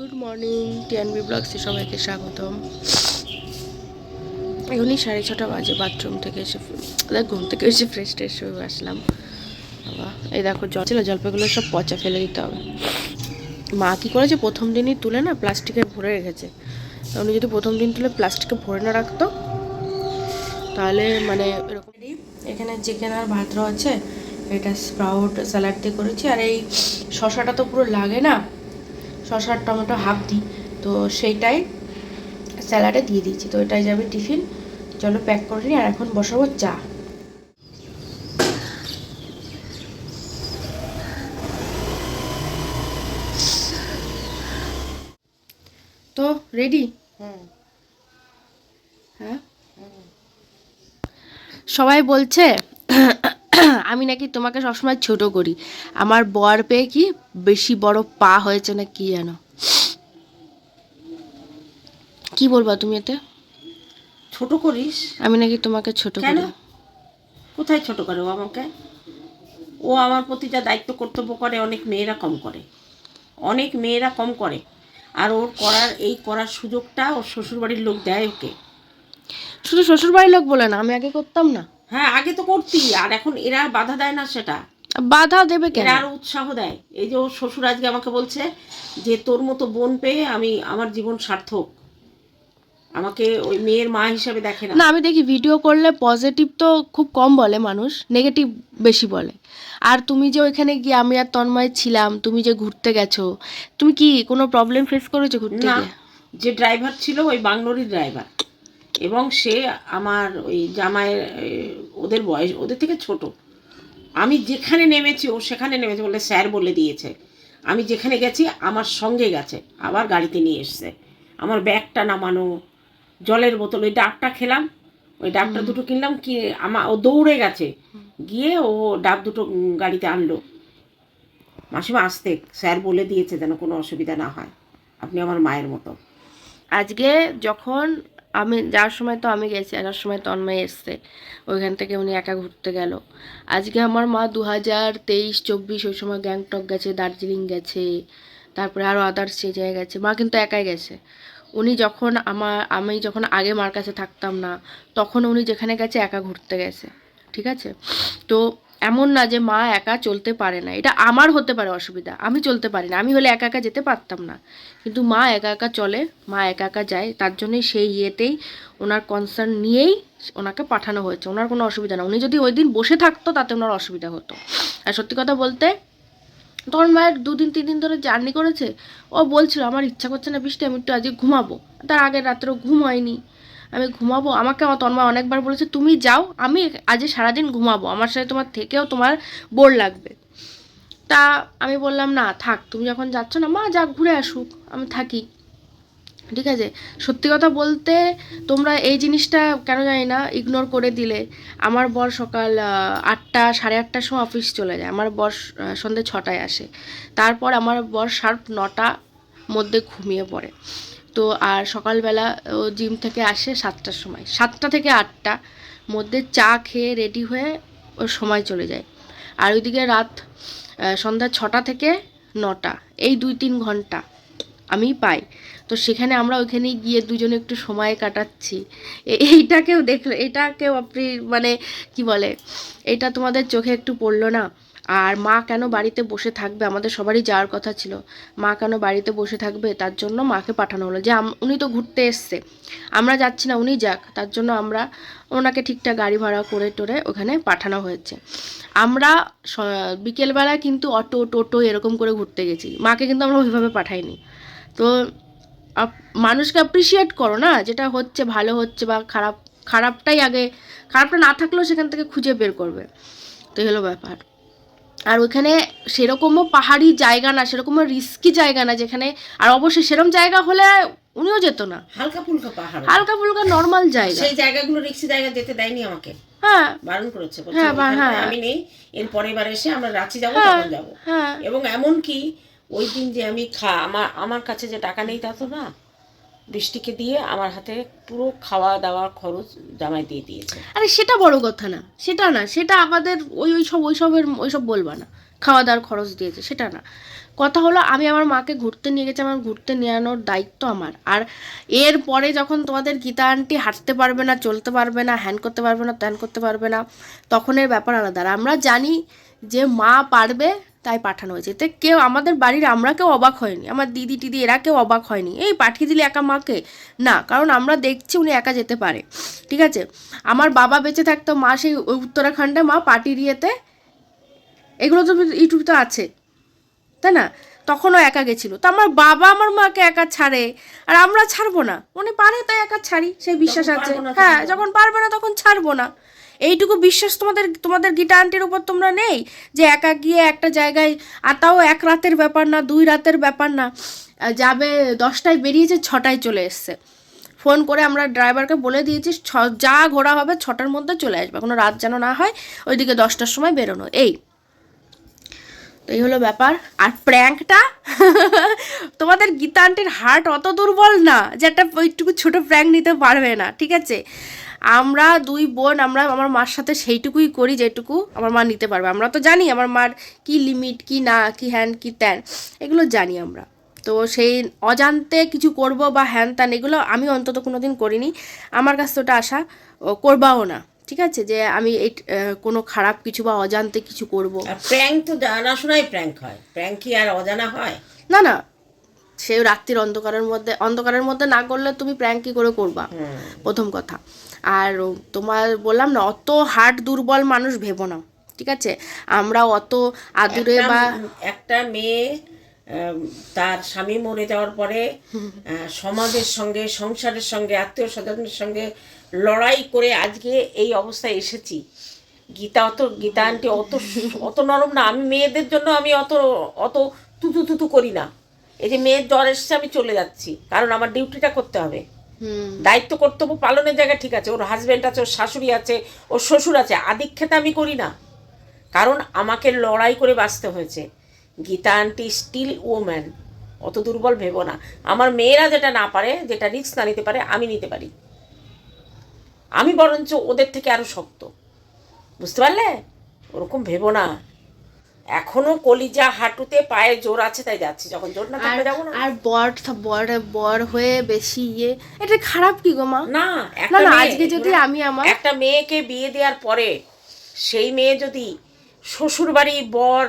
Good morning TNB ব্লগসে সবাইকে স্বাগতম। এখনই সাড়ে ছটা বাজে বাথরুম থেকে এসে ঘুম থেকে এসে ফ্রেশ ট্রেশ হয়ে আসলাম। এই দেখো, জল ছিল, জলপাইগুলো সব পচা ফেলে দিতে হবে। মা কী করেছে, প্রথম দিনই তুলে না প্লাস্টিকে ভরে রেখেছে। উনি যদি প্রথম দিন তুলে প্লাস্টিকে ভরে না রাখতো, তাহলে মানে এরকম এখানে চিকেন আর ভাত আছে, এটা স্প্রাউট স্যালাড দিয়ে করেছি। আর এই শশাটা তো পুরো লাগে না শশার টমেটো হাফ দিই তো সেইটাই স্যালাডে দিয়ে দিয়েছি। তো এটাই যাবে টিফিন। চলো প্যাক করে নিই আর এখন বসাবো চা। তো রেডি হ্যাঁ? সবাই বলছে আমি নাকি তোমাকে সবসময় ছোট করি। আমার বর পেয়ে কি বেশি বড় পা হয়েছে না কি যেন? কি বলবা তুমি এতে? ছোট করিস? আমি নাকি তোমাকে ছোট করি। কোথায় ছোট করে ও আমাকে? ও আমার প্রতি যা দায়িত্ব কর্তব্য করে অনেক মেয়েরা কম করে। অনেক মেয়েরা কম করে। আর ওর করার এই করার সুযোগটা ওর শ্বশুরবাড়ির লোক দেয় ওকে। শুধু শ্বশুরবাড়ির লোক বলে না আমি আগে করতাম না। হ্যাঁ আগে তো করতি আর এখন এরা বাধা দেয় না সেটা। বাধা দেবে কেন? এরা আরও উৎসাহ দেয়। এই যে ওর শ্বশুর আজকে আমাকে বলছে যে তোর মতো বোন পেয়ে আমি আমার জীবন সার্থক। আমাকে ওই মেয়ের মা হিসাবে দেখে না। না আমি দেখি ভিডিও করলে পজিটিভ তো খুব কম বলে মানুষ নেগেটিভ বেশি বলে। আর তুমি যে ওইখানে গিয়ে আমি আর তন্ময় ছিলাম তুমি যে ঘুরতে গেছো তুমি কি কোনো প্রবলেম ফেস করেছ ঘুরতে না গিয়ে? যে ড্রাইভার ছিল ওই বাংলোরই ড্রাইভার এবং সে আমার ওই জামাইয়ের ওদের বয়স ওদের থেকে ছোট। আমি যেখানে নেমেছি ও সেখানে নেমেছে বলে স্যার বলে দিয়েছে। আমি যেখানে গেছি আমার সঙ্গে গেছে আবার গাড়িতে নিয়ে এসছে। আমার ব্যাগটা নামানো জলের বোতল ওই ডাবটা খেলাম। ওই ডাবটা দুটো কিনলাম কি আমার ও দৌড়ে গেছে। গিয়ে ও ডাব দুটো গাড়িতে আনলো। মাসিমা আসতে। স্যার বলে দিয়েছে যেন কোনো অসুবিধা না হয়। আপনি আমার মায়ের মতো। আজকে যখন আমি যাওয়ার সময় তো আমি গেছি আসার সময় তন্ময় এসছে। ওইখান থেকে উনি একা ঘুরতে গেল। আজকে আমার মা দু হাজার তেইশ, চব্বিশ, ওই সময় গ্যাংটক গেছে, দার্জিলিং গেছে, তারপরে আরও আদার্স যে জায়গায় গেছে। মা কিন্তু একাই গেছে। উনি যখন আমার, আমি যখন আগে মার কাছে থাকতাম না, তখন উনি যেখানে গেছে একা ঘুরতে গেছে। ঠিক আছে? তো এমন না যে মা একা চলতে পারে না। এটা আমার হতে পারে অসুবিধা। আমি চলতে পারি না। আমি হলে একা একা যেতে পারতাম না। কিন্তু মা একা একা চলে, মা একা একা যায়, তার জন্যই সেই ইয়েতেই ওনার কনসার্ন নিয়েই ওনাকে পাঠানো হয়েছে। ওনার কোনো অসুবিধা না। উনি যদি ওই দিন বসে থাকতো, তাতে ওনার অসুবিধা হতো। আর সত্যি কথা বলতে, তখন মায়ের দুদিন, তিন দিন ধরে জার্নি করেছে। ও বলছিল, আমার ইচ্ছা করছে না বৃষ্টি, আমি একটু আজকে ঘুমাবো। তার আগের রাত্রেও ঘুম হয়নি। আমি ঘুমাবো। আমাকে আমার তন্ময় অনেকবার বলেছে, তুমি যাও, আমি আজ সারাদিন ঘুমাবো। আমার সাথে তোমার থেকেও তোমার বোর লাগবে। তা আমি বললাম, না, থাক, তুমি যখন যাচ্ছ না, মা যাক, ঘুরে আসুক, আমি থাকি। ঠিক আছে? সত্যি কথা বলতে, তোমরা এই জিনিসটা কেন জানি না ইগনোর করে দিলে। আমার বর সকাল আটটা, সাড়ে আটটার সময় অফিস চলে যায়। আমার বর সন্ধ্যে ছটায় আসে। তারপর আমার বর শার্প নটা মধ্যে ঘুমিয়ে পড়ে। তো আর সকালবেলা ও জিম থেকে আসে সাতটার সময়। সাতটা থেকে আটটা মধ্যে চা খেয়ে রেডি হয়ে ওর সময় চলে যায়। আর ওইদিকে রাত সন্ধ্যা ছটা থেকে নটা, এই দুই তিন ঘণ্টা আমি পাই। তো সেখানে আমরা ওইখানে গিয়ে দুজনে একটু সময় কাটাচ্ছি। এইটাকেও দেখল, এটাকেও আপনি মানে কি বলে, এটা তোমাদের চোখে একটু পড়ল না? আর মা কেন বাড়িতে বসে থাকবে? আমাদের সবারই যাওয়ার কথা ছিল। মা কেন বাড়িতে বসে থাকবে? তার জন্য মাকে পাঠানো হলো। যে উনি তো ঘুরতে এসছে। আমরা যাচ্ছি না, উনি যাক। তার জন্য আমরা ওনাকে ঠিকঠাক গাড়ি ভাড়া করে টোরে ওখানে পাঠানো হয়েছে। আমরা বিকেলবেলা কিন্তু অটো, টোটো এরকম করে ঘুরতে গেছি। মাকে কিন্তু আমরা ওইভাবে পাঠাইনি। তো মানুষকে অ্যাপ্রিসিয়েট করো না? যেটা হচ্ছে ভালো হচ্ছে বা খারাপ, খারাপটাই আগে, খারাপটা না থাকলেও সেখান থেকে খুঁজে বের করবে। তো হলো ব্যাপার। আর ওইখানে সেরকমও পাহাড়ি জায়গা না সেরকমও রিস্কি জায়গা না যেখানে আর অবশ্যই সেরকম জায়গা হলে উনিও যেত না। হালকা ফুলকা পাহাড়। হালকা ফুলকা নর্মাল জায়গা। সেই জায়গাগুলো রিক্সি জায়গা যেতে দেয়নি আমাকে। হ্যাঁ। বারণ করেছে হ্যাঁ, হ্যাঁ। আমি নেই এর পরের বার এসে আমরা রাঁচি যাব হ্যাঁ তখন যাব। হ্যাঁ। এবং এমন কি ওই দিন যে আমি খা আমার আমার কাছে যে টাকা নেই তা তো না। বৃষ্টিকে দিয়ে আমার হাতে পুরো খাওয়া দাওয়ার খরচ জামাই দিয়ে দিয়েছে। আরে সেটা বড় কথা না, সেটা না, সেটা আমাদের ওই ওই সব, ওই সবের, ওই সব বলবা না। খাওয়া দাওয়ার খরচ দিয়েছে, সেটা না। কথা হলো, আমি আমার মাকে ঘুরতে নিয়ে গেছি, আমার ঘুরতে নিয়ে আনোর দায়িত্ব আমার। আর এর পরে যখন তোমাদের গীতা আন্টি হাঁটতে পারবে না, চলতে পারবে না হ্যান করতে পারবে না ত্যান করতে পারবে না তখন এর ব্যাপার আলাদা। আর আমরা জানি যে মা পারবে তাই পাঠানো হয়েছে। এতে কেউ আমাদের বাড়ির আমরা কেউ অবাক হয়নি। আমার দিদি টিদি এরা কেউ অবাক হয়নি। এই পাঠিয়ে দিলে একা মাকে? না কারণ আমরা দেখছি উনি একা যেতে পারে। ঠিক আছে? আমার বাবা বেঁচে থাকতো মা সেই উত্তরাখণ্ডে মা পার্টির ইয়েতে এগুলো তো ইউটিউবে তো আছে। তাই না? তখনও একা গেছিল। তো আমার বাবা আমার মাকে একা ছাড়ে। আর আমরা ছাড়বো না। মনে পারে তাই একা ছাড়ি। সেই বিশ্বাস আছে। হ্যাঁ যখন পারবে না তখন ছাড়বো না। এইটুকু বিশ্বাস তোমাদের তোমাদের গীতা আন্টির উপর তোমরা নেই? যে একা গিয়ে একটা জায়গায়, আর তাও এক রাতের ব্যাপার না, দুই রাতের ব্যাপার না। যাবে দশটায় বেরিয়েছে, ছটায় চলে এসছে। ফোন করে আমরা ড্রাইভারকে বলে দিয়েছি, ছ, যা ঘোরা হবে ছটার মধ্যে চলে আসবে। কোনো রাত যেন না হয়, ওইদিকে দশটার সময় বেরোনো। এই। তো এই হলো ব্যাপার। আর প্র্যাঙ্কটা? তোমাদের গীতা আন্টির হার্ট অত দুর্বল না, যে একটা ওইটুকু ছোটো প্র্যাঙ্ক নিতে পারবে না, ঠিক আছে? আমরা দুই বোন আমরা আমার মার সাথে সেইটুকুই করি যেটুকু আমার মা নিতে পারবে। আমরা তো জানি আমার মার কি লিমিট কি না কি হ্যান কি ত্যান এগুলো জানি আমরা। তো সেই অজান্তে কিছু করব বা হ্যান ত্যান এগুলো আমি অন্তত কোনো দিন করিনি। আমার কাছে ওটা আশা করবাও না ঠিক আছে? যে আমি এই কোনো খারাপ কিছু বা অজান্তে কিছু করব। প্র্যাঙ্ক তো জানাশোনাই প্র্যাঙ্ক হয়। প্র্যাঙ্ক কি আর অজানা হয়? না না। সে রাত্রির অন্ধকারের মধ্যে অন্ধকারের মধ্যে না করলে তুমি প্র্যাঙ্ক কি করে করবা? প্রথম কথা। আর তোমার বললাম না অত হার্ট দুর্বল মানুষ ভেবো না ঠিক আছে? আমরা অত আদুরে বা একটা মেয়ে তার স্বামী মরে যাওয়ার পরে সমাজের সঙ্গে সংসারের সঙ্গে আত্মীয় স্বজনের সঙ্গে লড়াই করে আজকে এই অবস্থায় এসেছি। গীতা অত গীতা আন্টি অত অত নরম না আমি মেয়েদের জন্য আমি অত অত তুতু তুতু করি না। এই যে মেয়ের জ্বর এসছে আমি চলে যাচ্ছি কারণ আমার ডিউটিটা করতে হবে। দায়িত্ব কর্তব্য পালনের জায়গা ঠিক আছে, ওর হাজব্যান্ড আছে, ওর শাশুড়ি আছে, ওর শ্বশুর আছে, আদিক্ষেতা আমি করি না। কারণ আমাকে লড়াই করে বাঁচতে হয়েছে। গীতা আন্টি স্টিল ওম্যান অত দুর্বল ভেবো না। আমার মেয়েরা যেটা না পারে, যেটা রিক্স না নিতে পারে, আমি নিতে পারি। আমি বরঞ্চ ওদের থেকে আরও শক্ত। বুঝতে পারলে? ওরকম ভেবো না। এখনও কলিজা হাঁটুতে পায়ে জোর আছে তাই যাচ্ছি যখন জোর না থাকবে যাব না। আর বর বর বর হয়ে বেশি ইয়ে এটা খারাপ কি গো মা? না না আজকে যদি আমি আমার একটা মেয়েকে বিয়ে দেওয়ার পরে সেই মেয়ে যদি শ্বশুর বাড়ি বর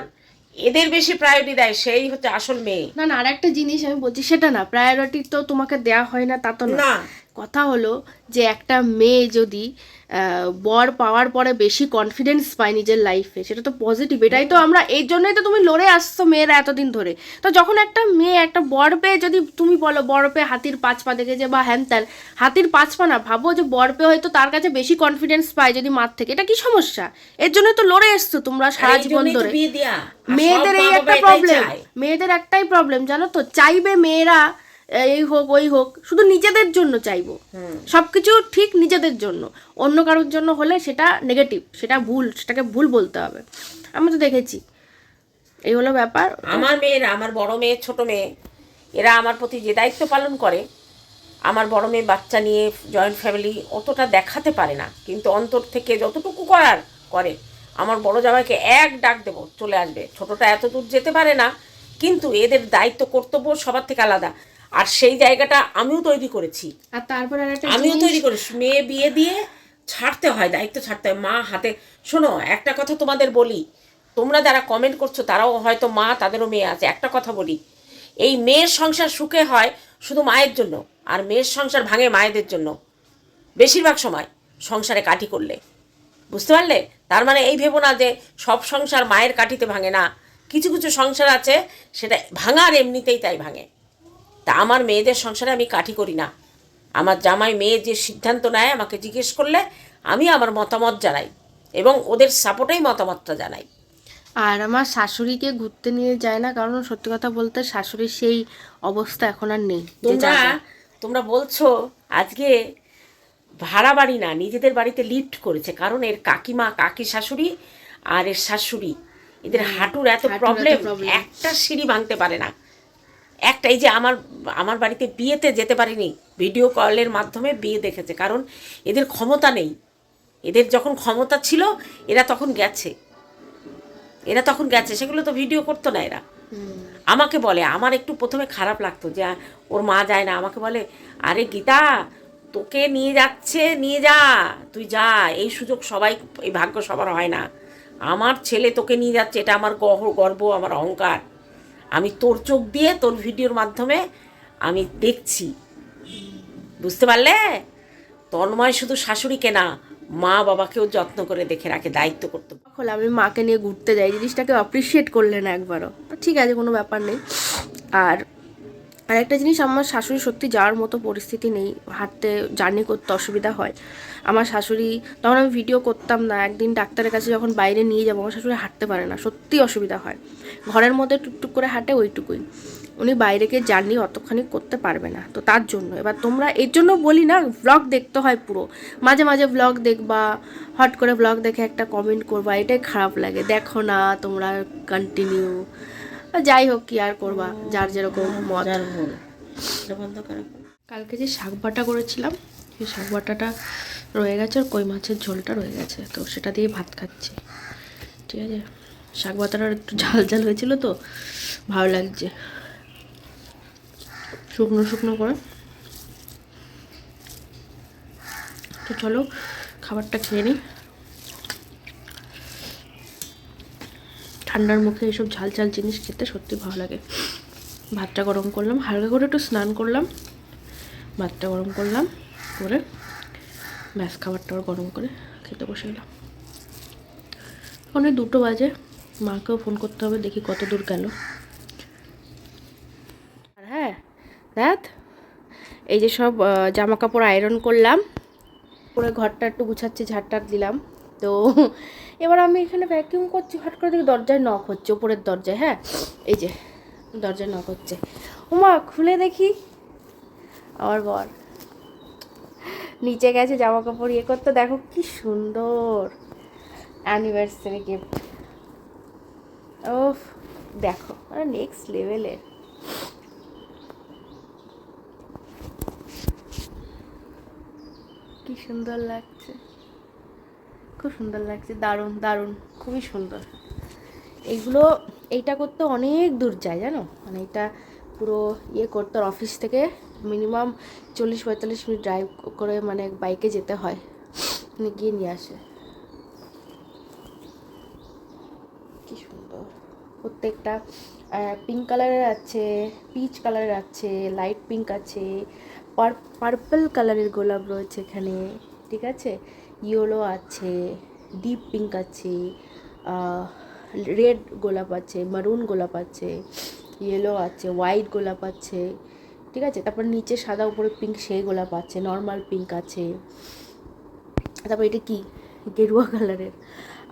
এদের বেশি প্রায়োরিটি দেয় সেই হচ্ছে আসল মেয়ে। না না আর একটা জিনিস আমি বলছি সেটা না প্রায়োরিটি তো তোমাকে দেওয়া হয় না তা তো না কথা হলো যে একটা মেয়ে যদি বর পাওয়ার পরে বেশি কনফিডেন্স পায় নিজের লাইফে সেটা তো পজিটিভ এটাই তো আমরা এই জন্যই তো তুমি লড়ে আসছো মেয়েরা এতদিন ধরে। তো যখন একটা মেয়ে একটা বর পেয়ে যদি তুমি বলো বর পেয়ে হাতির পাঁচ পা দেখেছে বা হ্যান ত্যান হাতির পাঁচ পা না ভাবো যে বর পেয়ে হয়তো তার কাছে বেশি কনফিডেন্স পায় যদি মার থেকে এটা কি সমস্যা? এর জন্যই তো লড়ে এসছো তোমরা সারা জীবন ধরে। মেয়েদের এই একটা প্রবলেম। মেয়েদের একটাই প্রবলেম জানো তো? চাইবে মেয়েরা এই হোক ওই হোক শুধু নিজেদের জন্য চাইব। হুম। সবকিছু ঠিক নিজেদের জন্য। অন্য কারোর জন্য হলে সেটা নেগেটিভ সেটা ভুল সেটাকে ভুল বলতে হবে। আমি তো দেখেছি। এই হলো ব্যাপার। আমার মেয়েরা আমার বড় মেয়ে ছোট মেয়ে এরা আমার প্রতি যে দায়িত্ব পালন করে আমার বড় মেয়ে বাচ্চা নিয়ে জয়েন্ট ফ্যামিলি অতটা দেখাতে পারে না। কিন্তু অন্তর থেকে যতটুকু করার করে। আমার বড় জামাইকে এক ডাক দেব চলে আসবে। ছোটটা এত দূর যেতে পারে না কিন্তু এদের দায়িত্ব কর্তব্য সবার থেকে আলাদা। আর সেই জায়গাটা আমিও তৈরি করেছি। আর তারপর আর আমিও তৈরি করি মেয়ে বিয়ে দিয়ে ছাড়তে হয় দায়িত্ব ছাড়তে হয় মা হাতে। শোনো একটা কথা তোমাদের বলি। তোমরা যারা কমেন্ট করছ তারাও হয়তো মা তাদেরও মেয়ে আছে। একটা কথা বলি এই মেয়ের সংসার সুখে হয় শুধু মায়ের জন্য আর মেয়ের সংসার ভাঙে মায়েদের জন্য। বেশিরভাগ সময় সংসারে কাঠি করলে। বুঝতে পারলে? তার মানে এই ভেবো না যে সব সংসার মায়ের কাঠিতে ভাঙে না। কিছু কিছু সংসার আছে সেটা ভাঙার এমনিতেই তাই ভাঙে। তা আমার মেয়েদের সংসারে আমি কাঠি করি না। আমার জামাই মেয়ে যে সিদ্ধান্ত নেয় আমাকে জিজ্ঞেস করলে আমি আমার মতামত জানাই এবং ওদের সাপোর্টেই মতামতটা জানাই। আর আমার শাশুড়িকে ঘুরতে নিয়ে যায় না কারণ সত্যি কথা বলতে শাশুড়ির সেই অবস্থা এখন আর নেই। তোমরা তোমরা বলছো আজকে ভাড়া বাড়ি না নিজেদের বাড়িতে লিফট করেছে কারণ এর কাকিমা কাকি শাশুড়ি আর এর শাশুড়ি। এদের হাঁটুর এত প্রবলেম একটা সিঁড়ি ভাঙতে পারে না। একটা এই যে আমার আমার বাড়িতে বিয়েতে যেতে পারিনি ভিডিও কলের মাধ্যমে বিয়ে দেখেছে কারণ এদের ক্ষমতা নেই। এদের যখন ক্ষমতা ছিল এরা তখন গেছে। এরা তখন গেছে সেগুলো তো ভিডিও করতো না এরা। আমাকে বলে আমার একটু প্রথমে খারাপ লাগতো যে ওর মা যায় না। আমাকে বলে আরে গীতা তোকে নিয়ে যাচ্ছে নিয়ে যা তুই যা এই সুযোগ সবাই এই ভাগ্য সবার হয় না। আমার ছেলে তোকে নিয়ে যাচ্ছে এটা আমার গহ- গর্ব আমার অহংকার। আমি তোর চোখ দিয়ে তোর ভিডিওর মাধ্যমে আমি দেখছি। বুঝতে পারলে? তন্ময় শুধু শাশুড়িকে না, মা বাবাকেও যত্ন করে দেখে রাখে, দায়িত্ব করতে। তখন আমি মাকে নিয়ে ঘুরতে যাই, জিনিসটাকে অ্যাপ্রিসিয়েট করলে না একবারও। ঠিক আছে, কোনো ব্যাপার নেই। আর আর একটা জিনিস, আমার শাশুড়ি সত্যি যাওয়ার মতো পরিস্থিতি নেই, হাঁটতে জার্নি করতে অসুবিধা হয়। আমার শাশুড়ি, তখন আমি ভিডিও করতাম না, একদিন ডাক্তারের কাছে যখন বাইরে নিয়ে যাব, আমার শাশুড়ি হাঁটতে পারে না, সত্যি অসুবিধা হয়। ঘরের মধ্যে টুকটুক করে হাঁটে ওইটুকুই। উনি বাইরে গিয়ে জার্নি অতখানি করতে পারবে না। তো তার জন্য, এবার তোমরা, এর জন্য বলি না ব্লগ দেখতে হয় পুরো। মাঝে মাঝে ব্লগ দেখবা, হট করে ব্লগ দেখে একটা কমেন্ট করবা, এটাই খারাপ লাগে। দেখো না, তোমরা কন্টিনিউ যাই হোক কি আর করবা যার যেরকম মত। কালকে যে শাক বাটা করেছিলাম সেই শাক বাটাটা রয়ে গেছে আর কই মাছের ঝোলটা রয়ে গেছে তো সেটা দিয়ে ভাত খাচ্ছি। ঠিক আছে? শাক বাটাটা একটু ঝাল ঝাল হয়েছিল তো ভালো লাগছে। শুকনো শুকনো করে। তো চলো খাবারটা খেয়ে নিই। ঠান্ডার মুখে এইসব ঝাল ঝাল জিনিস খেতে সত্যি ভালো লাগে। ভাতটা গরম করলাম, হালকা করে একটু স্নান করলাম, ভাতটা গরম করলাম, করে ব্যাস খাবারটা গরম করে খেতে বসে গেলাম। এখন দুটো বাজে, মাকেও ফোন করতে হবে, দেখি কত দূর গেল। আর হ্যাঁ দেখ, এই যে সব জামা কাপড় আয়রন করলাম, করে ঘরটা একটু গুছাচ্ছি ঝাড়টার দিলাম। তো এবার আমি এখানে ভ্যাকিউম করছি হট করে দেখি দরজায় নখ হচ্ছে উপরের দরজায় হ্যাঁ? এই যে, দরজায় নখ হচ্ছে। উমা খুলে দেখি। আমার বর। নিচে গেছে জামা কাপড় ইয়ে করতে, দেখো কি সুন্দর। অ্যানিভার্সারি গিফট ও দেখো নেক্সট লেভেলের কি সুন্দর লাগছে। খুব সুন্দর লাগছে, দারুণ দারুণ, খুবই সুন্দর। এইগুলো, এইটা করতে অনেক দূর যায়, জানো? মানে এটা পুরো ইয়ে করতে অফিস থেকে মিনিমাম চল্লিশ পঁয়তাল্লিশ মিনিট ড্রাইভ করে মানে বাইকে যেতে হয়। মানে গিয়ে নিয়ে আসে। কি সুন্দর। প্রত্যেকটা পিঙ্ক কালারের আছে পিচ কালারের আছে লাইট পিঙ্ক আছে পার্পল কালারের গোলাপ রয়েছে এখানে, ঠিক আছে? ইয়েলো আছে ডিপ পিঙ্ক আছে রেড গোলাপ আছে মারুন গোলাপ আছে ইয়েলো আছে হোয়াইট গোলাপ আছে, ঠিক আছে? তারপর নিচে সাদা, উপরে পিঙ্ক সেই গোলাপ আছে নর্মাল পিঙ্ক আছে। তারপর এটা কি? গেরুয়া কালারের।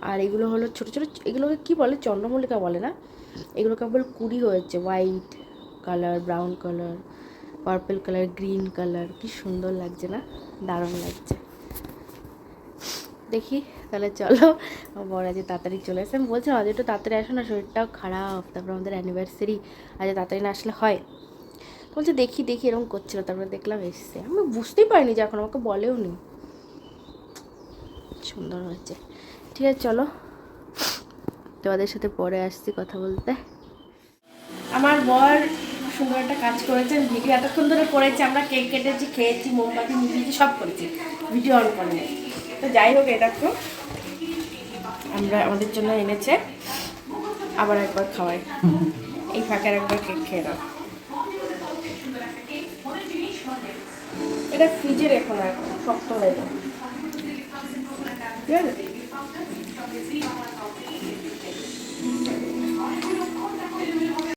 আর এগুলো হলো ছোটো ছোটো, এগুলোকে কি বলে? চন্দ্রমল্লিকা বলে না? এগুলো কেবল কুড়ি হয়েছে white colour brown colour purple colour green colour কি সুন্দর লাগছে না? দারুণ লাগছে। দেখি, তাহলে চলো। বর আজ তাড়াতাড়ি চলে আসে। আমি বলছিলাম, আজ একটু তাড়াতাড়ি আসো না, শরীরটাও খারাপ। তারপর আমাদের অ্যানিভার্সারি আজ তাড়াতাড়ি না আসলে হয়। বলছে, দেখি দেখি, এরকম করছিল। তারপরে দেখলাম, এসছে। আমি বুঝতেই পারিনি যে এখন আমাকে বলেও নি। সুন্দর হয়েছে। ঠিক আছে, চলো। তোমাদের সাথে পরে আসছি কথা বলতে। আমার বর সুন্দর একটা কাজ করেছে, ভিডিও এতক্ষণ ধরে করেছে, আমরা কেক কেটেছি, খেয়েছি, মোমবাতি নিভিয়েছি সব করেছি ভিডিও অন করে। তো যাই হোক, এটা তো আমরা আমাদের জন্য এনেছে। আবার একবার খাওয়াই। এই ফাঁকার একবার কেক খেয়ে দাও এটা ফ্রিজে রেখো না, শক্ত হয়ে যাবে। ঠিক আছে?